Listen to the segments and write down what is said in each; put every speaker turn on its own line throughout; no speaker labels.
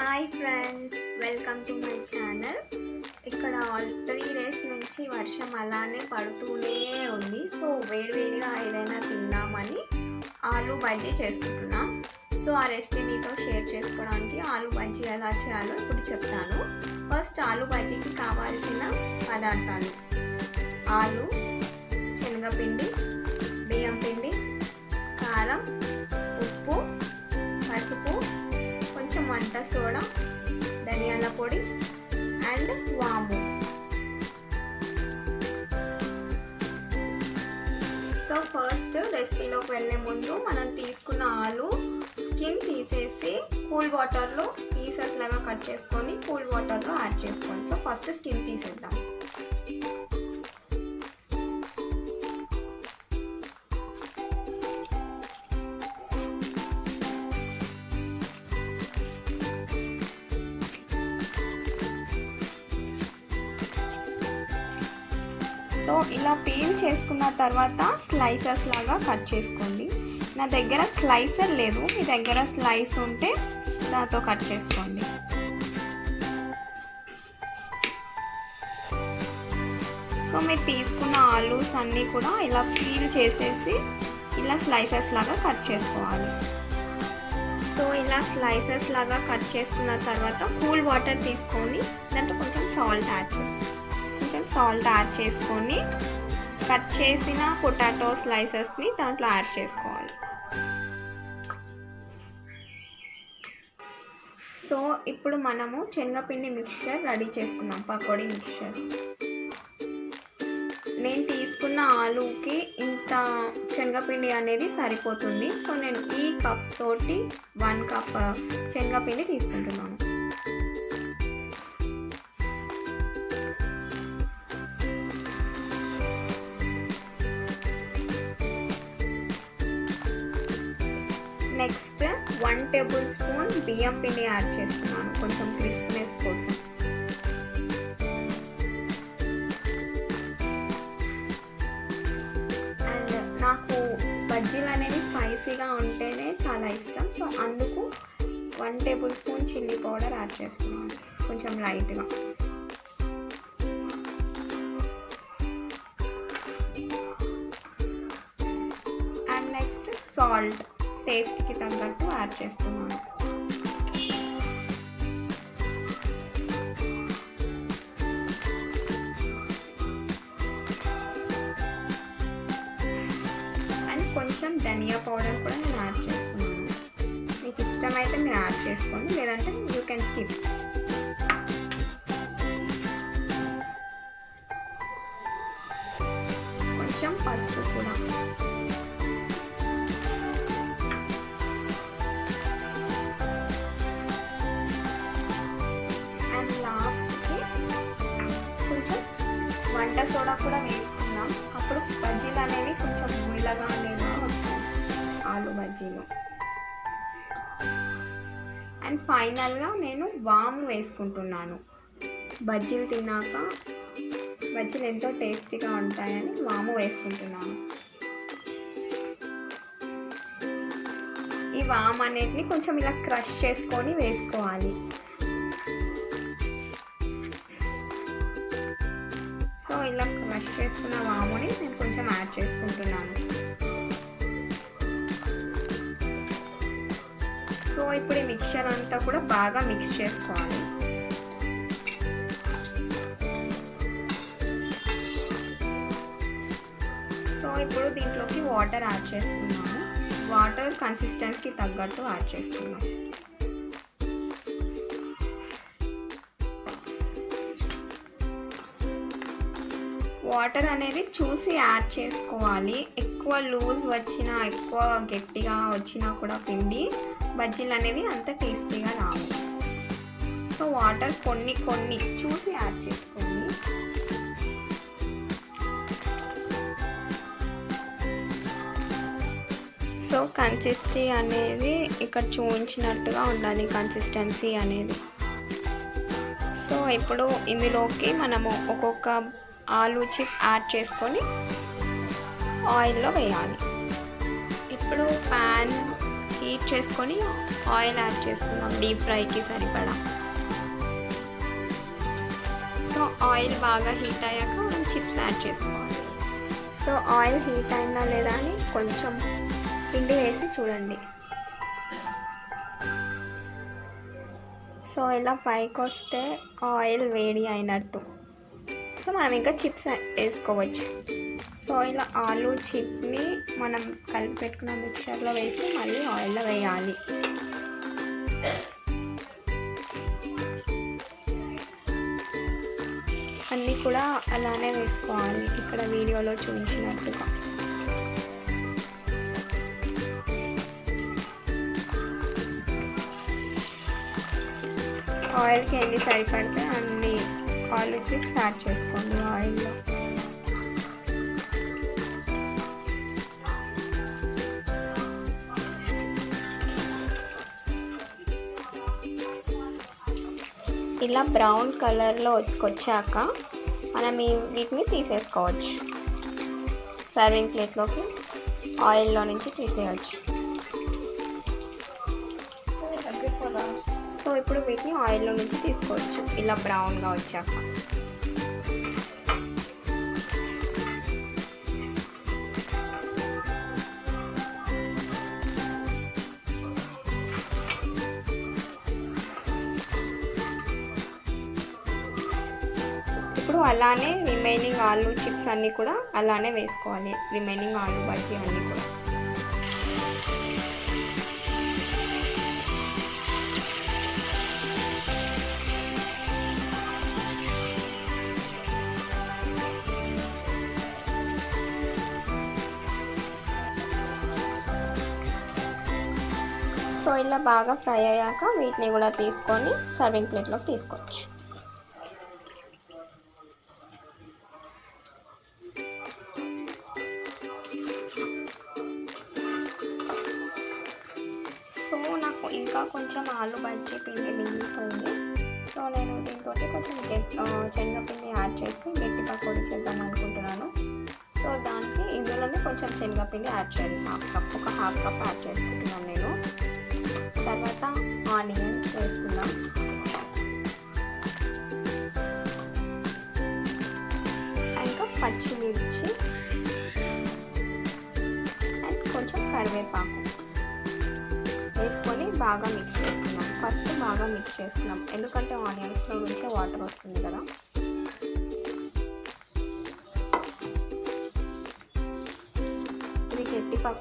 Hi friends welcome to my channel. ఇక్కడ all three days నుంచి వర్షం అలానే పడుతూనే ఉంది. సో వేడివేడిగా ఏదైనా తిందామని ఆలు బజ్జీ చేసుకుంటున్నాం సో ఆ రెసిపీ మీతో షేర్ చేసుకోవడానికి ఆలు బజ్జీ ఎలా చేయాలో ఇప్పుడు చెప్తాను. ఫస్ట్ ఆలు బజ్జీకి కావాల్సిన పదార్థాలు. ఆలు శనగపిండి బియ్యం పిండి కారం ఉప్పు పసుపు వంట సోడా ధనియాల పొడి అండ్ వాము. సో ఫస్ట్ రెసిపీలోకి వెళ్ళే ముందు మనం తీసుకున్న ఆలు స్కిన్ తీసేసి కూల్ వాటర్లో పీసెస్ లాగా కట్ చేసుకొని కూల్ వాటర్లో యాడ్ చేసుకోండి సో ఫస్ట్ స్కిన్ తీసేద్దాం. సో ఇలా పీల్ చేసుకున్న తర్వాత స్లైసెస్ లాగా కట్ చేసుకోండి. నా దగ్గర స్లైసర్ లేదు. మీ దగ్గర స్లైస్ ఉంటే దాంతో కట్ చేసుకోండి. సో మీరు తీసుకున్న ఆలూస్ అన్నీ కూడా ఇలా పీల్ చేసేసి ఇలా స్లైసెస్ లాగా కట్ చేసుకోవాలి. సో ఇలా స్లైసెస్ లాగా కట్ చేసుకున్న తర్వాత కూల్ వాటర్ తీసుకొని దాంట్లో కొంచెం సాల్ట్ యాడ్ చేయండి. కొంచెం సాల్ట్ యాడ్ చేసుకొని కట్ చేసిన పొటాటో స్లైసెస్ని దాంట్లో యాడ్ చేసుకోవాలి. సో ఇప్పుడు మనము శనగపిండి మిక్చర్ రెడీ చేసుకున్నాం పకోడీ మిక్చర్ నేను తీసుకున్న ఆలుకి ఇంత శనగపిండి అనేది సరిపోతుంది. సో నేను ఈ కప్ తోటి వన్ కప్ శనగపిండి తీసుకుంటున్నాను. టేబుల్ స్పూన్ బియ్యం పిండి యాడ్ చేస్తున్నాను. కొంచెం క్రిస్ప్నెస్ కోసం. అండ్ నాకు బజ్జీలు అనేవి స్పైసీగా ఉంటేనే చాలా ఇష్టం. సో అందుకు one tablespoon chilli powder add చేస్తున్నాను. కొంచెం లైట్గా. And next salt. టేస్ట్కి తగ్గట్టు యాడ్ చేస్తున్నాను. అండ్ కొంచెం ధనియా పౌడర్ కూడా నేను యాడ్ చేస్తున్నాను. మీకు ఇష్టమైతే మీరు యాడ్ చేసుకోండి లేదంటే యూ కెన్ స్కిప్ వంట సోడా కూడా వేసుకుందాం అప్పుడు బజ్జీలు అనేవి కొంచెం ముళ్ళగా నేను వస్తాయి ఆలు బజ్జీలు. అండ్ ఫైనల్గా నేను వాము వేసుకుంటున్నాను. బజ్జీలు తిన్నాక బజ్జీలు ఎంతో టేస్టీగా ఉంటాయని వాము వేసుకుంటున్నాను. ఈ వామ్ అనేటిని కొంచెం ఇలా క్రష్ చేసుకొని వేసుకోవాలి. సో ఇలా క్రష్ చేసుకున్న వాముని నేను కొంచెం యాడ్ చేసుకుంటున్నాను. సో ఇప్పుడు ఈ మిక్చర్ అంతా కూడా బాగా మిక్స్ చేసుకోవాలి. సో ఇప్పుడు దీంట్లోకి వాటర్ యాడ్ చేసుకున్నాము వాటర్ కన్సిస్టెన్స్కి తగ్గట్టు యాడ్ చేసుకున్నాం వాటర్ అనేది చూసి యాడ్ చేసుకోవాలి. ఎక్కువ లూజ్ వచ్చినా ఎక్కువ గట్టిగా వచ్చినా కూడా పిండి బజ్జీలు అనేవి అంత టేస్టీగా రావు. సో వాటర్ కొన్ని కొన్ని చూసి యాడ్ చేసుకోండి. సో కన్సిస్టీ అనేది ఇక్కడ చూపించినట్టుగా ఉండాలి కన్సిస్టెన్సీ అనేది. సో ఇప్పుడు ఇందులోకి మనము ఒక్కొక్క ఆలు చిప్ యాడ్ చేసుకొని ఆయిల్లో వేయాలి. ఇప్పుడు ప్యాన్ హీట్ చేసుకొని ఆయిల్ యాడ్ చేసుకుందాం. డీప్ ఫ్రైకి సరిపడా. సో ఆయిల్ బాగా హీట్ అయ్యాక మనం చిప్స్ యాడ్ చేసుకోవాలి. సో ఆయిల్ హీట్ అయిందా లేదా అని కొంచెం పిండి వేసి చూడండి. సో ఇలా పైకి వస్తే ఆయిల్ వేడి అయినట్టు. సో మనం ఇంకా చిప్స్ వేసుకోవచ్చు. సో ఇలా ఆలు చిప్ని మనం కలిపి పెట్టుకున్న మిక్చర్లో వేసి మళ్ళీ ఆయిల్లో వేయాలి. అన్నీ కూడా అలానే వేసుకోవాలి. ఇక్కడ వీడియోలో చూపించినట్టుగా. ఆయిల్కి ఎన్ని సరిపడితే అన్నీ ఆలు చిప్స్ యాడ్ చేసుకోండి ఆయిల్లో. ఇలా బ్రౌన్ కలర్లో వచ్చాక మనం ఈ వీటిని తీసేసుకోవచ్చు. సర్వింగ్ ప్లేట్లోకి ఆయిల్లో నుంచి తీసేయచ్చు. సో ఇప్పుడు వీటిని ఆయిల్లో నుంచి తీసుకోవచ్చు. ఇలా బ్రౌన్గా వచ్చాక. ఇప్పుడు అలానే రిమైనింగ్ ఆలు చిప్స్ అన్నీ కూడా అలానే వేసుకోవాలి. రిమైనింగ్ ఆలు బజ్జీ అన్నీ కూడా. ఇలా బాగా ఫ్రై అయ్యాక వీటిని కూడా తీసుకొని సర్వింగ్ ప్లేట్లోకి తీసుకోవచ్చు. సో నాకు ఇంకా కొంచెం ఆలు బజ్జీ పిండి మిగిలిపోయింది. సో నేను దీంతో కొంచెం శనగపిండి యాడ్ చేసి గట్టి పకోడీ చేద్దాం అనుకుంటున్నాను. సో దానికి ఇందులోనే కొంచెం శనగపిండి యాడ్ చేయాలి. హాఫ్ కప్ ఒక హాఫ్ కప్ యాడ్ చేసుకుంటున్నాను నేను. తర్వాత ఆనియన్ వేసుకుందాం. ఇంకా పచ్చిమిర్చి అండ్ కొంచెం కరివేపాకు వేసుకొని బాగా మిక్స్ చేసుకుందాం. ఫస్ట్ బాగా మిక్స్ చేసుకున్నాం ఎందుకంటే ఆనియన్స్లో నుంచే వాటర్ వస్తుంది కదా.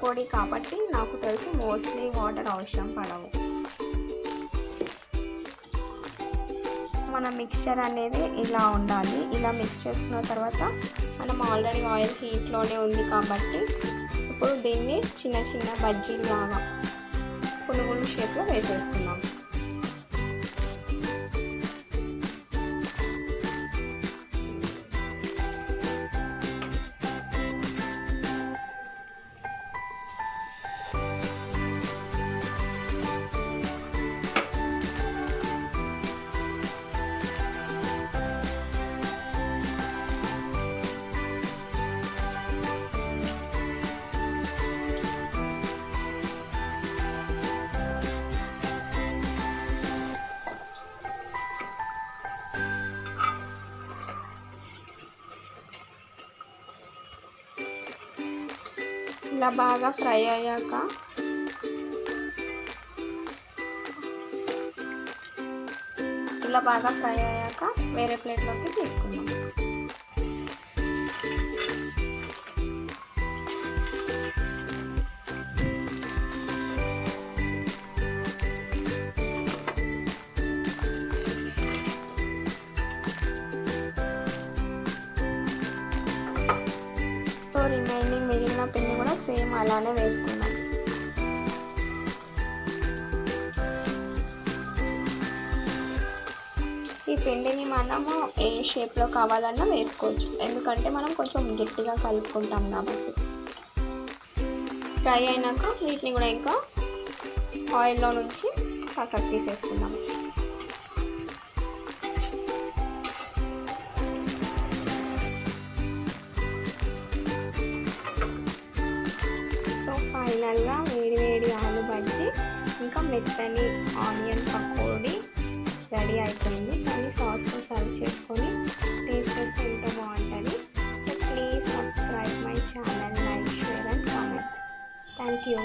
పకోడీ కాబట్టి నాకు తెలిసి మోస్ట్లీ వాటర్ అవసరం పడవు. మన మిక్స్చర్ అనేది ఇలా ఉండాలి. ఇలా మిక్స్ చేసుకున్న తర్వాత మనం ఆల్రెడీ ఆయిల్ హీట్లోనే ఉంది కాబట్టి ఇప్పుడు దీన్ని చిన్న చిన్న బజ్జీలు లాగా పునుగులు షేప్లో వేసేసుకున్నాం ఇలా బాగా ఫ్రై అయ్యాక ఇలా బాగా ఫ్రై అయ్యాక వేరే ప్లేట్లోకి తీసుకుందాం. సేమ్ అలానే వేసుకున్నాం ఈ పిండిని మనము ఏ షేప్లో కావాలన్నా వేసుకోవచ్చు. ఎందుకంటే మనం కొంచెం గట్టిగా కలుపుకుంటాం కాబట్టి. ఫ్రై అయినాక వీటిని కూడా ఇంకా ఆయిల్లో నుంచి పక్కకు తీసేసుకుందాం. ఫైనల్గా వేడి వేడి ఆలు బజ్జీ మెత్తని ఆనియన్ పకోడీ రెడీ అయిపోయింది. దాన్ని సాస్తో సర్వ్ చేసుకొని టేస్ట్ చేస్తే ఎంత బాగుంటుంది. So please subscribe my channel like share and comment. Thank you.